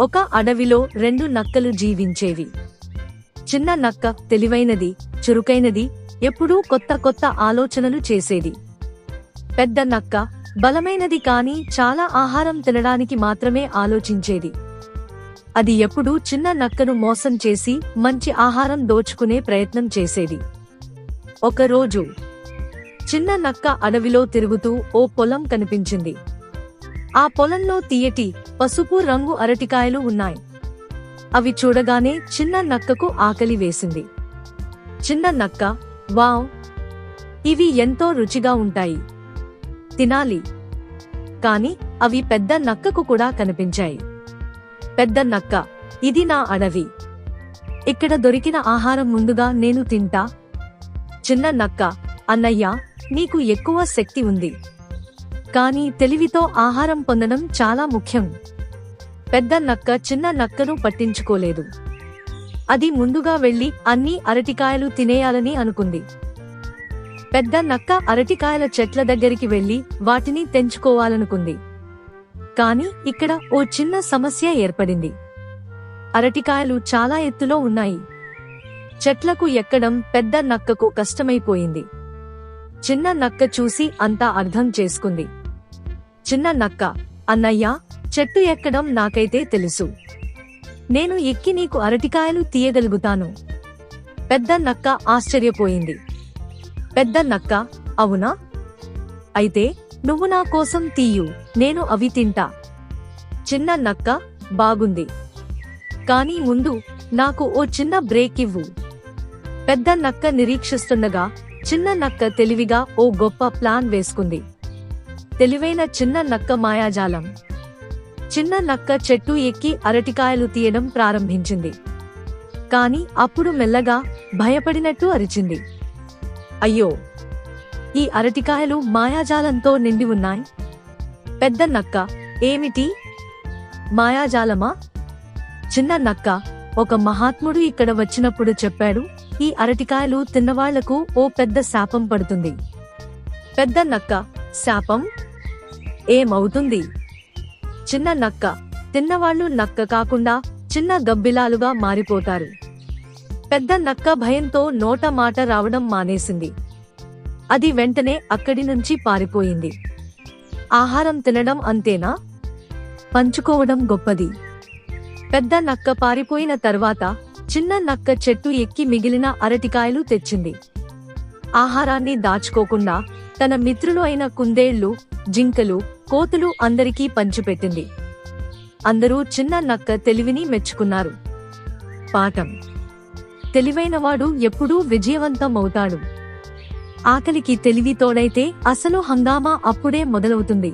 ఒక అడవిలో రెండు నక్కలు జీవించేవి. చిన్న నక్క తెలివైనది చురుకైనది ఎప్పుడూ కొత్త కొత్త ఆలోచనలు చేసేది. పెద్ద నక్క బలమైనది కాని చాలా ఆహారం తినడానికి మాత్రమే ఆలోచించేది. అది ఎప్పుడూ చిన్న నక్కను మోసం చేసి మంచి ఆహారం దోచుకునే ప్రయత్నం చేసేది. ఒకరోజు చిన్న నక్క అడవిలో తిరుగుతూ ఓ పొలం కనిపించింది. ఆ పొలంలో తీయటి పసుపు రంగు అరటికాయలు ఉన్నాయి. అవి చూడగానే చిన్న నక్కకు ఆకలి వేసింది. చిన్న నక్క వావ్! ఇవి ఎంతో రుచిగా ఉంటాయి. తినాలి. కాని అవి పెద్ద నక్కకు కూడా కనిపించాయి. పెద్ద నక్క ఇది నా అడవి. ఇక్కడ దొరికిన ఆహారం ముందుగా నేను తింటా. చిన్న నక్క అన్నయ్య నీకు ఎక్కువ శక్తి ఉంది. కానీ తెలివితో ఆహారం పొందడం చాలా ముఖ్యం. పెద్ద నక్క చిన్న నక్కను పట్టించుకోలేదు. అది ముందుగా వెళ్ళి అన్ని అరటికాయలు తినేయాలని అనుకుంది. పెద్ద నక్క అరటికాయల చెట్ల దగ్గరికి వెళ్ళి వాటిని తెంచుకోవాలనుకుంది. కాని ఇక్కడ ఓ చిన్న సమస్య ఏర్పడింది. అరటికాయలు చాలా ఎత్తులో ఉన్నాయి. చెట్లకు ఎక్కడం పెద్ద నక్కకు కష్టమైపోయింది. చిన్న నక్క చూసి అంతా అర్థం చేసుకుంది. చిన్న నక్క అన్నయ్య చెట్టు ఎక్కడం నాకైతే తెలుసు. నేను ఎక్కి నీకు అరటికాయలు తీయగలుగుతాను. పెద్ద నక్క ఆశ్చర్యపోయింది. పెద్ద నక్క అవునా? అయితే నువ్వు నా కోసం తీయు నేను అవి తింటా. చిన్న నక్క బాగుంది. కానీ ముందు నాకు ఓ చిన్న బ్రేక్ ఇవ్వు పెద్ద నక్క నిరీక్షిస్తుండగా చిన్న నక్క తెలివిగా ఓ గొప్ప ప్లాన్ వేసుకుంది. తెలివైన చిన్న నక్క మాయాజాలం. చిన్న నక్క చెట్టు ఎక్కి అరటికాయలు తీయడం ప్రారంభించింది. కాని అప్పుడు మెల్లగా భయపడినట్టు అరిచింది. అయ్యో! ఈ అరటికాయలు మాయాజాలంతో నిండి ఉన్నాయి. పెద్ద నక్క. ఏమిటి? మాయాజాలమా? చిన్న నక్క. ఒక మహాత్ముడు ఇక్కడ వచ్చినప్పుడు చెప్పాడు ఈ అరటికాయలు తిన్నవాళ్ళకు ఓ పెద్ద శాపం పడుతుంది. పెద్ద నక్క శాపం? ఏమవుతుంది? చిన్న నక్క తిన్నవాళ్ళు నక్క కాకుండా చిన్న గబ్బిలాలుగా మారిపోతారు. పెద్ద నక్క భయంతో నోట మాట రావడం మానేసింది. అది వెంటనే అక్కడి నుంచి పారిపోయింది. ఆహారం తినడం అంతేనా? పంచుకోవడం గొప్పది. పెద్ద నక్క పారిపోయిన తర్వాత చిన్న నక్క చెట్టు ఎక్కి మిగిలిన అరటికాయలు తెచ్చింది. ఆహారాన్ని దాచుకోకుండా తన మిత్రులు అయిన కుందేళ్ళు జింకలు కోతులు అందరికీ పంచిపెట్టింది. అందరూ చిన్న నక్క తెలివిని మెచ్చుకున్నారు. పాఠం. తెలివైనవాడు ఎప్పుడూ విజయవంతం అవుతాడు ఆకలికి తెలివి తోడైతే అసలు హంగామా అప్పుడే మొదలవుతుంది.